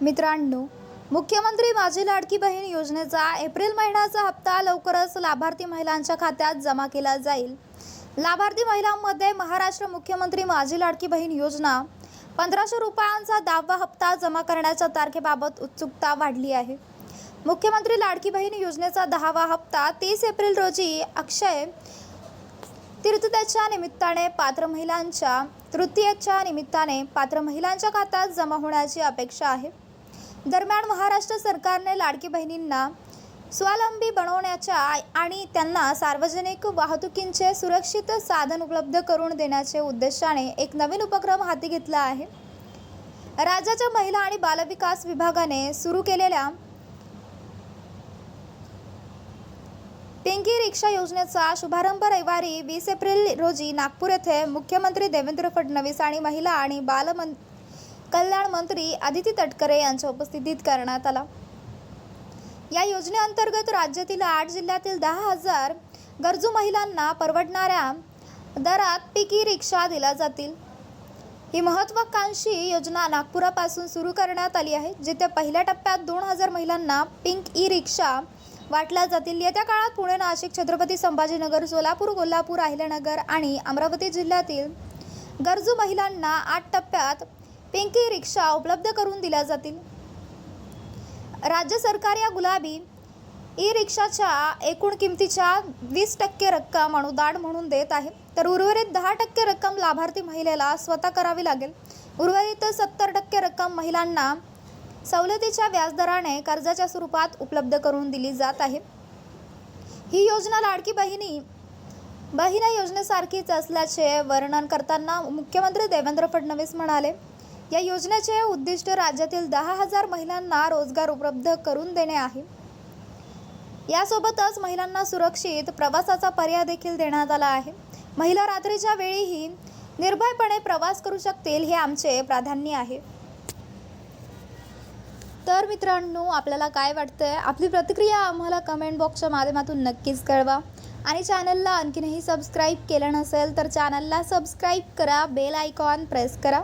मित्रांनो मुख्यमंत्री माझी लाडकी बहीण योजनेचा एप्रिल महिन्याचा हप्ता लवकरच लाभार्थी महिलांच्या खात्यात जमा केला जाईल. लाभार्थी महिलांमध्ये महाराष्ट्र मुख्यमंत्री माझी लाडकी बहीण योजना पंधराशे रुपयांचा दहावा हप्ता जमा करण्याच्या तारखेबाबत उत्सुकता वाढली आहे. मुख्यमंत्री लाडकी बहीण योजनेचा दहावा हप्ता तीस एप्रिल रोजी अक्षय तीर्थतेच्या निमित्ताने पात्र महिलांच्या तृतीयेच्या निमित्ताने पात्र महिलांच्या खात्यात जमा होण्याची अपेक्षा आहे. दरम्यान महाराष्ट्र सरकारने लाडकी बहिणींना स्वावलंबी बनवण्याच्या आणि त्यांना सार्वजनिक वाहतुकींचे सुरक्षित साधन उपलब्ध करून देण्याचे उद्देशाने एक नवीन उपक्रम हाती घेतला आहे. राज्याच्या महिला आणि बालविकास विभागाने सुरू केलेल्या पिंकी रिक्षा योजनेचा शुभारंभ रविवारी वीस एप्रिल रोजी नागपूर येथे मुख्यमंत्री देवेंद्र फडणवीस आणि महिला आणि बालमं कल्याण मंत्री आदिती तटकरे यांच्या उपस्थितीत करण्यात आला. या योजनेअंतर्गत राज्यातील आठ जिल्ह्यातील दहा हजार गरजू महिलांना परवडणाऱ्या दरात पिकी रिक्षा दिल्या जातील. ही महत्वाकांक्षी योजना नागपुरापासून सुरू करण्यात आली आहे जिथे पहिल्या टप्प्यात दोन हजार महिलांना पिंक ई रिक्षा वाटल्या जातील. येत्या काळात पुणे नाशिक छत्रपती संभाजीनगर सोलापूर कोल्हापूर अहिल्यानगर आणि अमरावती जिल्ह्यातील गरजू महिलांना आठ टप्प्यात पिंकी रिक्षा उपलब्ध करून दिल्या जातील. राज्य सरकार या गुलाबी ई रिक्षाच्या एकूण किमतीच्या वीस टक्के रक्कम अनुदान म्हणून देत आहे. तर उर्वरित दहा टक्के रक्कम लाभार्थी महिलेला स्वतः करावी लागेल. उर्वरित सत्तर टक्के रक्कम महिलांना सवलतीच्या व्याजदराने कर्जाच्या स्वरूपात उपलब्ध करून दिली जात आहे. ही योजना लाडकी बहिणी बहिणा योजनेसारखीच असल्याचे वर्णन करताना मुख्यमंत्री देवेंद्र फडणवीस म्हणाले. या योजनेचे उद्दिष्ट राज्यातील दहा हजार महिलांना रोजगार उपलब्ध करून देणे आहे. यासोबतच महिलांना सुरक्षित प्रवासाचा पर्याय देखील देण्यात आला आहे. महिला रात्रीच्या वेळीही निर्भयपणे प्रवास करू शकतील हे आमचे प्राधान्य आहे. तर मित्रांनो आपल्याला काय वाटतंय? आपली प्रतिक्रिया आम्हाला कमेंट बॉक्सच्या माध्यमातून नक्कीच कळवा. आणि चॅनलला आणखीनही सबस्क्राईब केलं नसेल तर चॅनलला सबस्क्राईब करा बेल आयकॉन प्रेस करा.